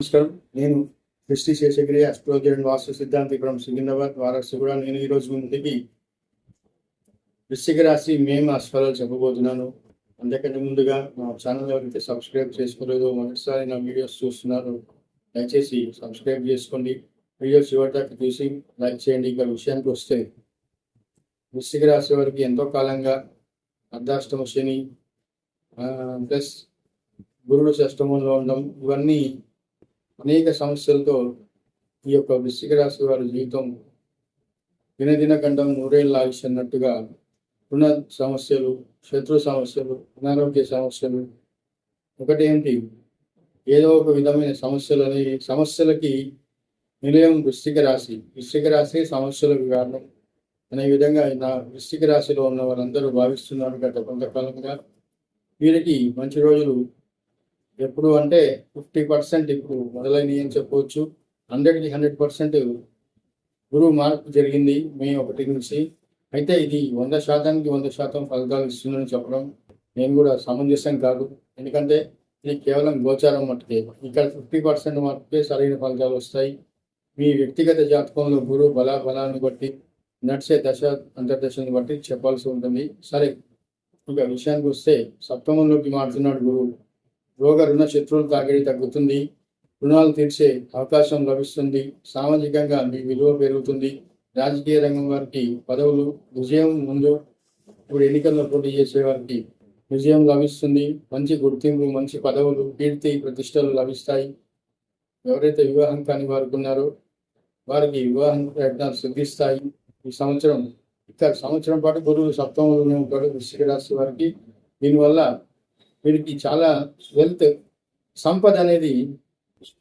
నమస్కారం. నేను Srishti Seshagiri astrologer and vastu సిద్ధాంతి ఫ్రమ్ సికింద్రాబాద్ వారసు కూడా నేను ఈరోజు ముందుకి వృశ్చిక రాశి మేము అస్ఫలాలు చెప్పబోతున్నాను. అందుకంటే ముందుగా మా ఛానల్ ఎవరైతే సబ్స్క్రైబ్ చేసుకోలేదో మొదటిసారి నా వీడియోస్ చూస్తున్నారు దయచేసి సబ్స్క్రైబ్ చేసుకోండి. వీడియోస్ చివరిదాకా చూసి లైక్ చేయండి. ఇక విషయానికి వస్తే వృశ్చిక రాశి వారికి ఎంతో కాలంగా అర్ధాష్టమ శని ప్లస్ గురుడు షష్టమంలో ఉండడం ఇవన్నీ అనేక సమస్యలతో ఈ యొక్క వృశ్చిక రాశి వారి జీవితం దినదిన గండం నూరేళ్ళు ఆగిస్తున్నట్టుగా రుణ సమస్యలు శత్రు సమస్యలు అనారోగ్య సమస్యలు. ఒకటేంటి ఏదో ఒక విధమైన సమస్యలు సమస్యలకి నిలయం వృశ్చిక రాశి. వృశ్చిక రాశి సమస్యలకు కారణం. అనే విధంగా నా వృశ్చిక రాశిలో ఉన్న వారందరూ భావిస్తున్నారు గత కొంతకాలంగా. వీరికి మంచి రోజులు ఎప్పుడు అంటే ఫిఫ్టీ పర్సెంట్ ఇప్పుడు మొదలైనవి అని చెప్పవచ్చు. హండ్రెడ్కి హండ్రెడ్ పర్సెంట్ గురువు మార్పు జరిగింది మే ఒకటి నుంచి. అయితే ఇది వంద శాతానికి వంద శాతం ఫలితాలు ఇస్తుందని చెప్పడం నేను కూడా సమంజసం కాదు. ఎందుకంటే ఇది కేవలం గోచారం మట్టుకే. ఇక్కడ ఫిఫ్టీ పర్సెంట్ మట్టుకే సరైన ఫలితాలు వస్తాయి. మీ వ్యక్తిగత జాతకంలో గురువు బల బలాన్ని బట్టి నడిచే దశ అంతర్దశని బట్టి చెప్పాల్సి ఉంటుంది. సరే ఇక విషయానికి వస్తే సప్తమంలోకి మారుతున్నాడు గురువు. రోగ రుణ శత్రువులు తాకిడి తగ్గుతుంది. రుణాలు తీర్చే అవకాశం లభిస్తుంది. సామాజికంగా మీ విలువ పెరుగుతుంది. రాజకీయ రంగం వారికి పదవులు విజయం ముందు ఇప్పుడు ఎన్నికల్లో పోటీ చేసే వారికి విజయం లభిస్తుంది. మంచి గుర్తింపు మంచి పదవులు కీర్తి ప్రతిష్టలు లభిస్తాయి. ఎవరైతే వివాహం కాని వారికి ఉన్నారో వారికి వివాహం ప్రయత్నాలు సిద్ధిస్తాయి. ఈ సంవత్సరం ఇక సంవత్సరం పాటు గురువు సప్తమంలోనే ఉంటాడు వృశ్చిక రాశి వారికి దీనివల్ల వీరికి చాలా వెల్త్ సంపద అనేది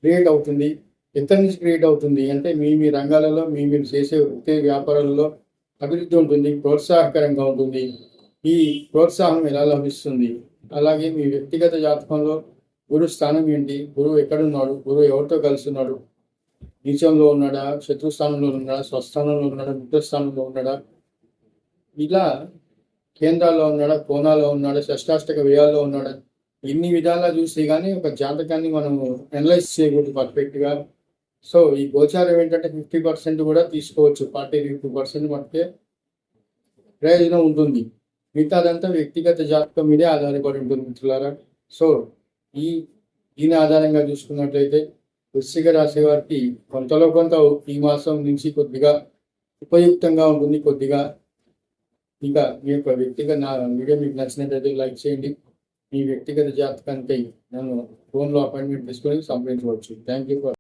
క్రియేట్ అవుతుంది. ఎక్కడి నుంచి క్రియేట్ అవుతుంది అంటే మీ మీ రంగాలలో మీ మీరు చేసే వృత్తి వ్యాపారాలలో అభివృద్ధి ఉంటుంది ప్రోత్సాహకరంగా ఉంటుంది. ఈ ప్రోత్సాహం ఎలా లభిస్తుంది? అలాగే మీ వ్యక్తిగత జాతకంలో గురు స్థానం ఏంటి? గురువు ఎక్కడున్నాడు? గురువు ఎవరితో కలిసి ఉన్నాడు నీచంలో ఉన్నాడా? శత్రుస్థానంలో ఉన్నాడా? స్వస్థానంలో ఉన్నాడా? మిత్రస్థానంలో ఉన్నాడా? ఇలా కేంద్రాల్లో ఉన్నాడా కోణాల్లో ఉన్నాడా షష్టాష్టక వ్యయాల్లో ఉన్నాడా? ఇన్ని విధాలా చూసి కానీ ఒక జాతకాన్ని మనం అనలైజ్ చేయకూడదు పర్ఫెక్ట్గా సో ఈ గోచారం ఏంటంటే ఫిఫ్టీ పర్సెంట్ కూడా తీసుకోవచ్చు ఫార్టీ ఫిఫ్టీ పర్సెంట్ మటుకే ప్రయోజనం ఉంటుంది. మిగతాదంతా వ్యక్తిగత జాతకం మీదే ఆధారపడి ఉంటుంది మిత్రులారా. సో ఈ దీని ఆధారంగా చూసుకున్నట్లయితే వృశ్చిక రాశి వారికి కొంతలో కొంత ఈ మాసం నుంచి కొద్దిగా ఉపయుక్తంగా ఉంటుంది కొద్దిగా ఇంకా మీ యొక్క వ్యక్తిగత నా వీడియో మీకు నచ్చినట్లయితే లైక్ చేయండి. మీ వ్యక్తిగత జాతకానికి నన్ను ఫోన్లో అపాయింట్మెంట్ తీసుకొని సంప్రదించవచ్చు. Thank you for